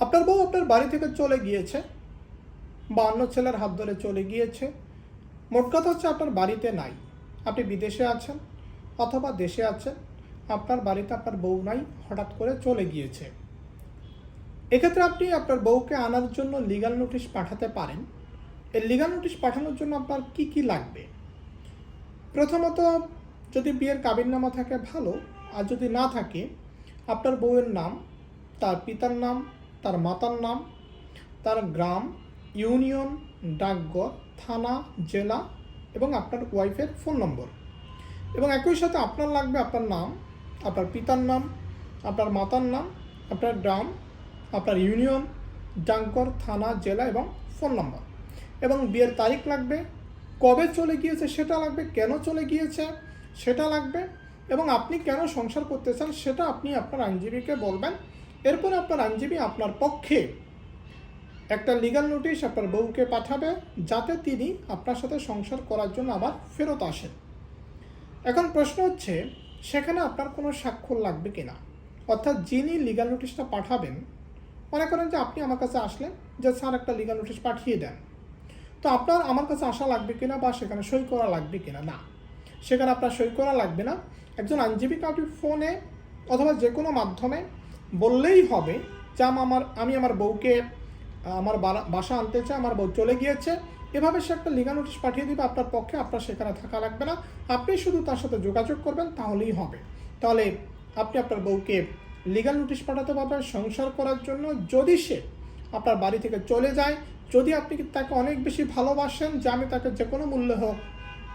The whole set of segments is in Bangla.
আপনার বউ আপনার বাড়ি থেকে চলে গিয়েছে বা অন্য ছেলের হাত ধরে চলে গিয়েছে। মোট কথা হচ্ছে আপনার বাড়িতে নাই। আপনি বিদেশে আছেন অথবা দেশে আছেন, আপনার বাড়িতে আপনার বউ নাই, হঠাৎ করে চলে গিয়েছে। এক্ষেত্রে আপনি আপনার বউকে আনার জন্য লিগাল নোটিশ পাঠাতে পারেন। এই লিগাল নোটিশ পাঠানোর জন্য আপনার কি কি লাগবে? প্রথমত, যদি বিয়ের কাবিননামা থাকে, ভালো। আর যদি না থাকে, আপনার বউয়ের নাম, তার পিতার নাম তার মাতার নাম, তার গ্রাম, ইউনিয়ন, ডাকঘর, থানা, জেলা এবং আপনার ওয়াইফের ফোন নম্বর। এবং একই সাথে আপনার লাগবে আপনার নাম, আপনার পিতার নাম, আপনার মাতার নাম, আপনার গ্রাম, আপনার ইউনিয়ন, ডাকঘর, থানা, জেলা এবং ফোন নম্বর। এবং বিয়ের তারিখ লাগবে, কবে চলে গিয়েছে সেটা লাগবে, কেন চলে গিয়েছে সেটা লাগবে এবং আপনি কেন সংসার করতে চান সেটা আপনি আপনার আইনজীবীকে বলবেন। এরপরে আপনার আইনজীবী আপনার পক্ষে একটা লিগাল নোটিশ আপনার বউকে পাঠাবে, যাতে তিনি আপনার সাথে সংসার করার জন্য আবার ফেরত আসেন। এখন প্রশ্ন হচ্ছে, সেখানে আপনার কোনো স্বাক্ষর লাগবে কিনা? অর্থাৎ যিনি লিগাল নোটিশটা পাঠাবেন, মনে করেন যে আপনি আমার কাছে আসলেন, যে স্যার একটা লিগাল নোটিশ পাঠিয়ে দেন। তো আপনার আমার কাছে আসা লাগবে কিনা বা সেখানে সই করা লাগবে কিনা? না। সেখানে আপনার সই করা লাগবে না। একজন আইনজীবী কাউকে ফোনে অথবা যে কোনো মাধ্যমে বললেই হবে যে আমার, আমি আমার বউকে, আমার বাসা আনতে চাই, আমার বউ চলে গিয়েছে, এভাবে সে একটা লিগাল নোটিশ পাঠিয়ে দিবে আপনার পক্ষে, আপনার সেখানে থাকা লাগবে না। আপনি শুধু তার সাথে যোগাযোগ করবেন, তাহলেই হবে। তাহলে আপনি আপনার বউকে লিগাল নোটিশ পাঠাতে পারবেন সংসার করার জন্য। যদি সে আপনার বাড়ি থেকে চলে যায়, যদি আপনি তাকে অনেক বেশি ভালোবাসেন যে আমি তাকে যে কোনো মূল্যে হোক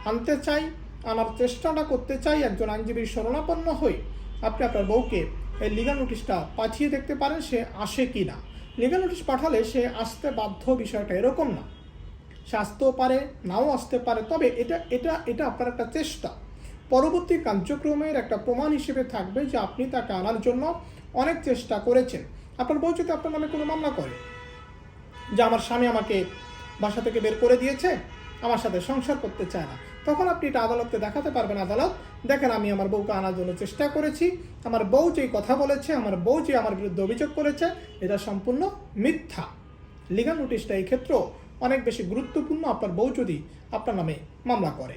আনতে চাই, আনার চেষ্টাটা করতে চাই, একজন আইনজীবীর শরণাপন্ন হই আপনি আপনার বউকে এই লিগাল নোটিশটা পাঠিয়ে দেখতে পারেন সে আসে কি না লিগাল নোটিশ পাঠালে সে আসতে বাধ্য বিষয়টা এরকম না। সে আসতেও পারে, নাও আসতে পারে, তবে এটা এটা এটা আপনার একটা চেষ্টা। পরবর্তী কার্যক্রমের একটা প্রমাণ হিসেবে থাকবে যে আপনি তাকে আনার জন্য অনেক চেষ্টা করেছেন। আপনার বউ যদি আপনার নামে কোনো মামলা করে, যে আমার স্বামী আমাকে বাসা থেকে বের করে দিয়েছে, আমার সাথে সংসার করতে চায় না তখন আপনি এটা আদালতকে দেখাতে পারবেন। আদালত, দেখেন আমি আমার বউকে আনার জন্য চেষ্টা করেছি। আমার বউ যেই কথা বলেছে, আমার বউ যে আমার বিরুদ্ধে অভিযোগ করেছে, এটা সম্পূর্ণ মিথ্যা। লিগাল নোটিশটা এই ক্ষেত্রেও অনেক বেশি গুরুত্বপূর্ণ। আপনার বউ যদি আপনার নামে মামলা করে।